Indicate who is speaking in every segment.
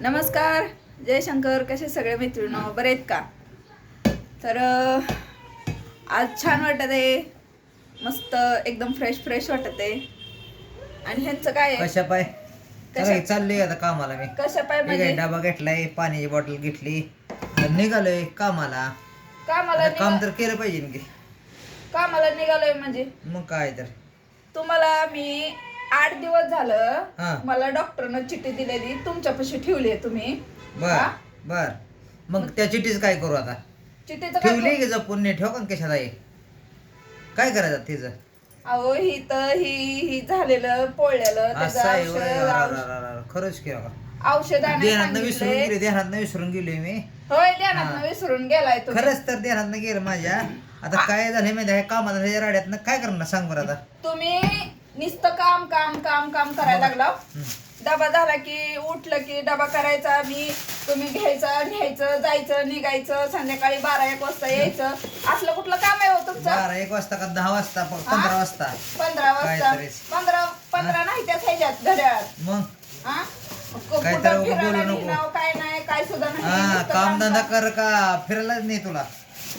Speaker 1: नमस्कार. जयशंकर कसे सगळे मैत्रिणी बरे आहेत का? तर आज छान वाटत आहे. मस्त एकदम फ्रेश फ्रेश वाटत आहे. आणि ह्यांचं काय आहे?
Speaker 2: कशा पाय?
Speaker 1: कशा-
Speaker 2: सगळे चाललोय आता कामाला मी.
Speaker 1: कशा पाय
Speaker 2: काय
Speaker 1: म्हणजे?
Speaker 2: डबा घेतलाय पाण्याची बॉटल घेतली. तर निघालोय कामाला.
Speaker 1: कामाला
Speaker 2: आता काम
Speaker 1: निघा-
Speaker 2: तर केलं पाहिजे ना की.
Speaker 1: कामाला निघालोय म्हणजे?
Speaker 2: मग काय तर.
Speaker 1: तुम्हाला मी आठ दिवस
Speaker 2: हा.
Speaker 1: झालं मला डॉक्टरनं चिठ्ठी दिलेली तुमच्यापाशी ठेवली आहे तुम्ही
Speaker 2: बर
Speaker 1: हा?
Speaker 2: बर मग त्या चिठ्ठीच काय करू आता
Speaker 1: चिठ्ठीचं काय
Speaker 2: ठेवली की जपून नाही ठेव का कशाला काय करायचं तिचं
Speaker 1: अहो ही तर ही ही झालेलं पोळलेलं त्याचं
Speaker 2: असं आहे होय.
Speaker 1: औषध
Speaker 2: अरे,
Speaker 1: औषध-
Speaker 2: अरे, अरे, अरे. खरंच की बाबा. विसरून
Speaker 1: सांगितलंय.
Speaker 2: गेले विसरून मी
Speaker 1: होय ध्यानात. विसरून गेलाय
Speaker 2: खरंच तर ध्यानात गेलं माझ्या आता काय झालं माहिती आहे कामाला ह्याच्या राड्यात काय करणार सांग बरं आता
Speaker 1: तुम्ही नुसतं काम काम काम काम करायला लागला. डबा झाला की उठलं की डबा करायचा मी तुम्ही घ्यायचं न्यायचं जायचं निघायचं संध्याकाळी बारा एक वाजता यायचं. असलं कुठलं काम आहे हो तुमचं?
Speaker 2: बारा एक वाजता का दहा वाजता? प- पंधरा वाजता.
Speaker 1: पंधरा वाजता.
Speaker 2: काहीतरीच.
Speaker 1: पंधरा पंधरा नाही त्याच ह्याच्यात घड्याळात
Speaker 2: मग?
Speaker 1: हा? कु- कुठं फिरायला
Speaker 2: बोलू नको.
Speaker 1: काय नाही काय सुद्धा नाही.
Speaker 2: हा
Speaker 1: नुसतं
Speaker 2: काम
Speaker 1: काम-
Speaker 2: धंदा कर का? फिरायलाच नाही तुला.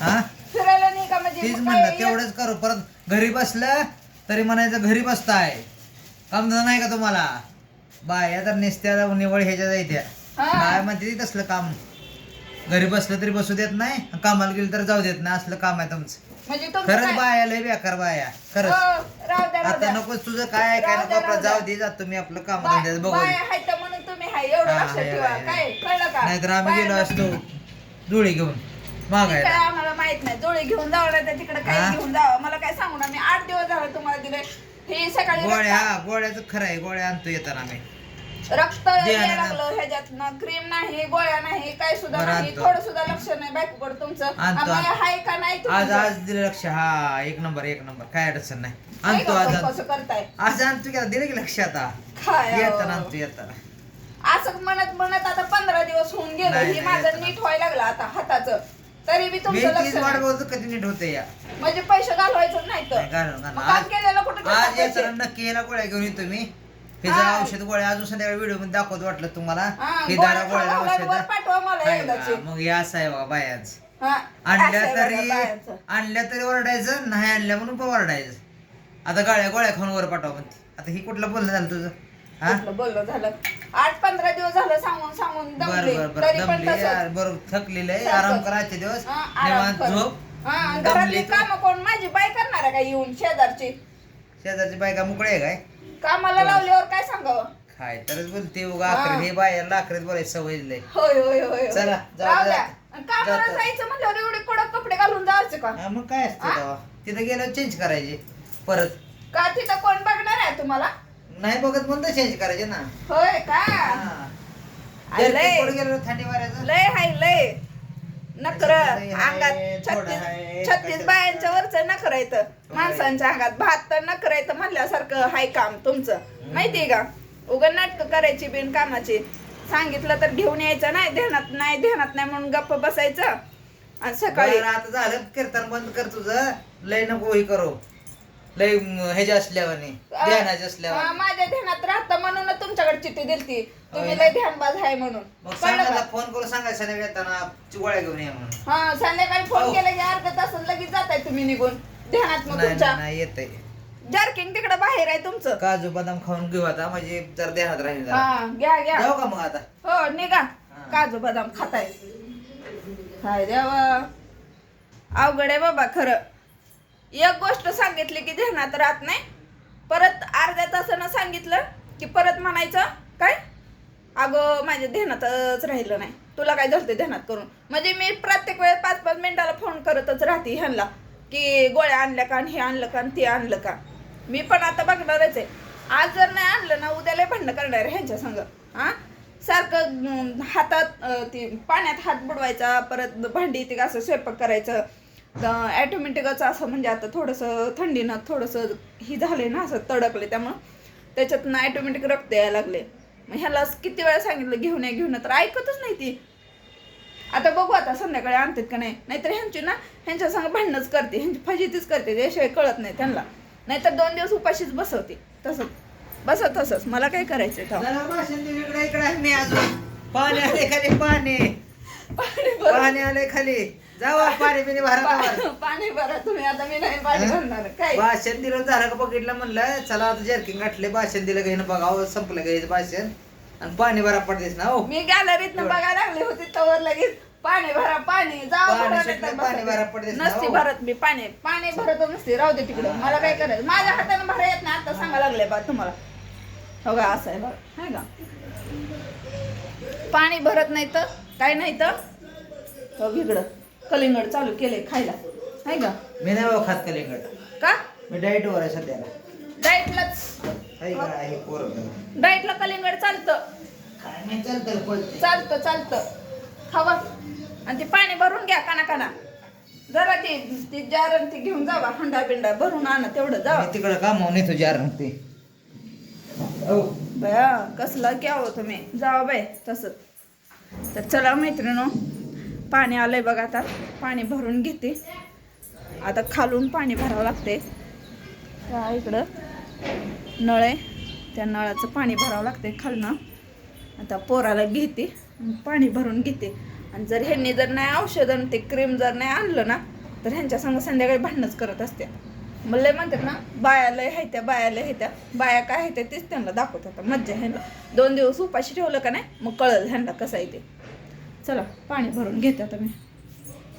Speaker 2: हा
Speaker 1: फिरायला नाही का म्हणजे
Speaker 2: तीच
Speaker 1: मग
Speaker 2: म्हणलं तेवढंच करू. परत घरी बसलं तरी म्हणायचं घरी बसताय. काम नाही का तुम्हाला? बाया तर नेसत्या निवड ह्याच्या जायत्या. काय म्हणते ती तसलं काम. घरी बसलं तरी बसू देत नाही कामाला गेलं तर जाऊ देत नाही असलं काम आहे तुमचं.
Speaker 1: म्हणजे तुमचं
Speaker 2: खरंच
Speaker 1: काय-
Speaker 2: बाया लय बेकार बाया. खरंच.
Speaker 1: हो, राहू द्या राहू
Speaker 2: आता
Speaker 1: द्या.
Speaker 2: नको तुझं काय काय
Speaker 1: राहू
Speaker 2: नको
Speaker 1: द्या,
Speaker 2: आपलं
Speaker 1: राहू
Speaker 2: जाऊ. दे जात तुम्ही आपलं काम
Speaker 1: बाय-
Speaker 2: धंद्याचं बघू
Speaker 1: बाय आहे तर म्हणून तुम्ही हाय एवढं
Speaker 2: हा,
Speaker 1: लक्षात
Speaker 2: हाय,
Speaker 1: ठेवा.
Speaker 2: हाय,
Speaker 1: काय कळलं का?
Speaker 2: नाहीतर आम्ही
Speaker 1: बाय-
Speaker 2: गेलो असतो धुळी घेऊन.
Speaker 1: काय
Speaker 2: मागायला
Speaker 1: आम्हाला माहीत नाही जोळी घेऊन जावं नाही तर तिकडे
Speaker 2: हा?
Speaker 1: काय घेऊन जावं. मला काय तुम्हाला दिले हे सकाळी
Speaker 2: गोळ्या हा गोळ्याचं खरं आहे गोळ्या आणतो येताना आम्ही
Speaker 1: रक्त यायला. लागलं ह्याच्यात क्रीम नाही गोळ्या नाही काय सुद्धा
Speaker 2: बरं
Speaker 1: नाही
Speaker 2: आणतो.
Speaker 1: थोडं सुद्धा लक्ष नाही बायकोकडे तुमचं
Speaker 2: आणतो,
Speaker 1: आम्हाला
Speaker 2: आणतो.
Speaker 1: हाय का नाही
Speaker 2: आज आज दिलं लक्ष हा एक नंबर एक नंबर काय अडचण नाही आणतो आज आणतो.
Speaker 1: कसं करताय
Speaker 2: आज आणतो की दिलं की लक्ष आता
Speaker 1: काय
Speaker 2: येताना
Speaker 1: अहो.
Speaker 2: आणतो येताना
Speaker 1: असं म्हणत म्हणत आता पंधरा दिवस होऊन गेलं
Speaker 2: नाही,
Speaker 1: हे
Speaker 2: नाही,
Speaker 1: माझं
Speaker 2: येतं
Speaker 1: नीट व्हायला लागलं आता हाताचं तरी बी
Speaker 2: मी
Speaker 1: तुमचं लक्ष
Speaker 2: तीच वाट
Speaker 1: नाही.
Speaker 2: बघतो कधी नीट होते या
Speaker 1: म्हणजे पैसे घालवायचं नाही तर
Speaker 2: नाही, घालून, घालून.
Speaker 1: मग काम
Speaker 2: आज-
Speaker 1: केलेलं कुठे
Speaker 2: आज
Speaker 1: ठेवता
Speaker 2: येताना
Speaker 1: पैसे?
Speaker 2: नक्की याला गोळ्या घेऊन येतो मी हे
Speaker 1: हा.
Speaker 2: जर औषध गोळ्या अजून संध्याकाळी व्हिडिओमध्ये दाखवत वाटलं तुम्हाला
Speaker 1: हा,
Speaker 2: हे
Speaker 1: गोळ्या
Speaker 2: दारा गोळ्या औषध
Speaker 1: वर पाठवा मला
Speaker 2: आहे
Speaker 1: एकदाची.
Speaker 2: का? मग हे असं आहे बघा बायाच
Speaker 1: हा,
Speaker 2: आणल्या
Speaker 1: असं आहे
Speaker 2: तरी
Speaker 1: बघा बायांचं.
Speaker 2: आणल्या तरी ओरडायचं नाही आणल्या म्हणून पण ओरडायचं आता गाळ्या गोळ्या खाऊन वर पाठवा म्हणते आता ही कुठलं बोलणं झालं तुझं हा
Speaker 1: कुठलं बोलणं झालं आठ पंधरा दिवस झालं सांगून सांगून
Speaker 2: बर
Speaker 1: दमले
Speaker 2: बर बर
Speaker 1: तरी पण
Speaker 2: दमली
Speaker 1: तसंच.
Speaker 2: यार, बरोबर थकलेलं आहे
Speaker 1: सारखं.
Speaker 2: आराम करायचे दिवस
Speaker 1: हा, आराम
Speaker 2: निवांत
Speaker 1: कर.
Speaker 2: झोप
Speaker 1: हा, घरातली
Speaker 2: तू.
Speaker 1: काम कोण माझी बाई करणार आहे का येऊन शेजारची
Speaker 2: शेजारची बायका मुकळे आहे काय
Speaker 1: कामाला लावल्यावर काय सांगावं
Speaker 2: काय तरच बोलते उगा
Speaker 1: हा.
Speaker 2: आखरी हे बाहेर आखरीत बोलायची सवय लय
Speaker 1: होय होय होय होय.
Speaker 2: चला, जाऊ
Speaker 1: राहू
Speaker 2: द्या.
Speaker 1: द्या आणि कामाला
Speaker 2: जातो.
Speaker 1: जायचं म्हणल्यावर एवढे कडक कपडे घालून जायचं का
Speaker 2: हा, मग काय असतं? तेव्हा तिथं गेल्यावर चेंज करायचे परत
Speaker 1: का तिथं कोण बघणार आहे तुम्हाला
Speaker 2: नाही बघत म्हणतो चेंज करायचे ना.
Speaker 1: होय का?
Speaker 2: हा.
Speaker 1: आलंय.
Speaker 2: जर ते पुढे गेलं थंडी वाऱ्याचं.
Speaker 1: लय हाय लय. नकर
Speaker 2: लय हाय,
Speaker 1: अंगात
Speaker 2: थोडं
Speaker 1: छत्तीस
Speaker 2: हाय,
Speaker 1: छत्तीस बायांच्या वरच नकर येतं माणसांच्या अंगात बहात्तर नकर येतं म्हणल्यासारखं हाय काम तुमचं. माहितीये का? उगा नाटक करायची बिन कामाची. सांगितलं तर घेऊन यायचं नाही ध्यानात नाही ध्यानात नाही म्हणून गप्प बसायचं. आणि सकाळी
Speaker 2: बरं, आता झालं. कीर्तन बंद कर तुझं. लय नको हे करू. लय ह्याच्या असल्यावानी ध्यानाच्या
Speaker 1: हा,
Speaker 2: असल्यावर
Speaker 1: माझ्या ध्यानात राहतं म्हणून तुमच्याकडे चिठ्ठी दिलती. तुम्ही
Speaker 2: होय.
Speaker 1: लय ध्यानबाज आहे म्हणून.
Speaker 2: मग
Speaker 1: कळलं
Speaker 2: सांगायला
Speaker 1: का?
Speaker 2: फोन करून सांगायचं नाही येताना गोळ्या घेऊन या म्हणून.
Speaker 1: हा संध्याकाळी फोन
Speaker 2: हो.
Speaker 1: केला की अर्ध्या तासात लगेच जाताय तुम्ही निघून ध्यानात मग
Speaker 2: नाही
Speaker 1: तुमच्या.
Speaker 2: नाही,
Speaker 1: जर्किंग तिकडे बाहेर आहे तुमचं.
Speaker 2: काजू बदाम खाऊन घेऊ आता म्हणजे जर ध्यानात राहील जरा.
Speaker 1: हा घ्या घ्या.
Speaker 2: जाऊ का मग आता?
Speaker 1: हो निघा. काजू बदाम खाताय. हाय देवा. अवघड आहे बाबा खरं. एक गोष्ट सांगितली की ध्यानात राहत नाही. परत अर्ध्या तासानं सांगितलं की परत म्हणायचं काय? अगं माझ्या ध्यानातच राहिलं नाही. तुला काय धरते ध्यानात करून? म्हणजे मी प्रत्येक वेळेस पाच पाच मिनिटाला फोन करतच राहते ह्यांना की गोळ्या आणल्या का आणि हे आणलं का आणि ते आणलं का. मी पण आता बघणारच आहे. आज जर नाही आणलं ना उद्याला भांडणं करणार आहे ह्यांच्या संग. हा? सारखं हातात ती पाण्यात हात बुडवायचा परत भांडी ती असं स्वयंपाक करायचं ॲटोमॅटिकच असं म्हणजे आता थोडंसं थंडीनं थोडंसं ही झाले ना असं तडकले त्यामुळं. त्याच्यातनं ॲटोमॅटिक रक्त यायला लागले. मग ह्याला किती वेळा सांगितलं घेऊन या घेऊन तर ऐकतच नाही ती. आता बघू आता संध्याकाळी आणतात का नाही. नाहीतर ह्यांची ना ह्यांच्या संग भांडणच करते ह्यांची फजितीच करते त्याशिवाय कळत नाही त्यांना. नाहीतर दोन दिवस उपाशीच बसवते. तसंच बसा तसंच. मला काय करायचं
Speaker 2: पाणी आले खाली पाणी.
Speaker 1: पाणी
Speaker 2: आले खाली. जावा पाणी बिणी भरा
Speaker 1: पाणी भरा तुम्ही आता मी नाही पाणी भरणार काय?
Speaker 2: भाषण दिलं झालं का बघितलं म्हणलं चला आता जर्किंग गाठले भाषण दिलं घेणं बघावं संपलं घ्यायचं भाषण? आणि पाणी भरा पडतेस ना हो.
Speaker 1: मी गॅलरीत बघायला लागले होते तवर लगेच पाणी भरा पाणी जावा
Speaker 2: पाणी
Speaker 1: भरा
Speaker 2: ना,
Speaker 1: नसती
Speaker 2: हो.
Speaker 1: भरत मी पाणी. पाणी भरत नसते राहू दे तिकडे. मला काय करायचं? माझ्या हाताने भरा येत नाही आता सांगा लागले बा तुम्हाला. हो का असं आहे बघा हाय का? पाणी भरत नाही तर काय नाही तर? हो इकडं. कलिंगड चालू केले खायला. हाय का?
Speaker 2: मी नाही बाबा खात कलिंगड.
Speaker 1: का?
Speaker 2: मी डाएट वर आहे सध्याला.
Speaker 1: डाएटलाच
Speaker 2: हाय का? आहे पोरं.
Speaker 1: डाएटला कलिंगड चालतं.
Speaker 2: काय नाही चालतं पळते
Speaker 1: चालतं चालतं. खावा. आणि ते पाणी भरून घ्या काना काना जरा ती ती जार आणि ती घेऊन जावा. हंडा बिंडा भरून आणा तेवढं जावा
Speaker 2: मी तिकडं कामावून येतो जार ते. हो.
Speaker 1: बया कसलं घ्यावं तुम्ही? जावा बाय तसंच तर चला मैत्रिनो पाणी आलंय बघा आता. पाणी भरून घेते. आता खालून पाणी भरावं लागते त्या इकडं नळ आहे. त्या नळाचं पाणी भरावं लागते खालनं. आता पोराला घेते पाणी भरून घेते. आणि जर ह्यांनी जर नाही औषध आणि ते क्रीम जर नाही आणलं ना तर ह्यांच्या संग संध्याकाळी भांडणच करत असते मग लय म्हणतात ना बाया लय आहे त्या बाया लय आहे त्या. बाया काय आहे त्या तेच त्यांना दाखवतात. मज्जा ह्यांना दोन दिवस उपाशी ठेवलं का नाही मग कळलं ह्यांना कसं आहे ते. चला पाणी भरून घेते आता मी.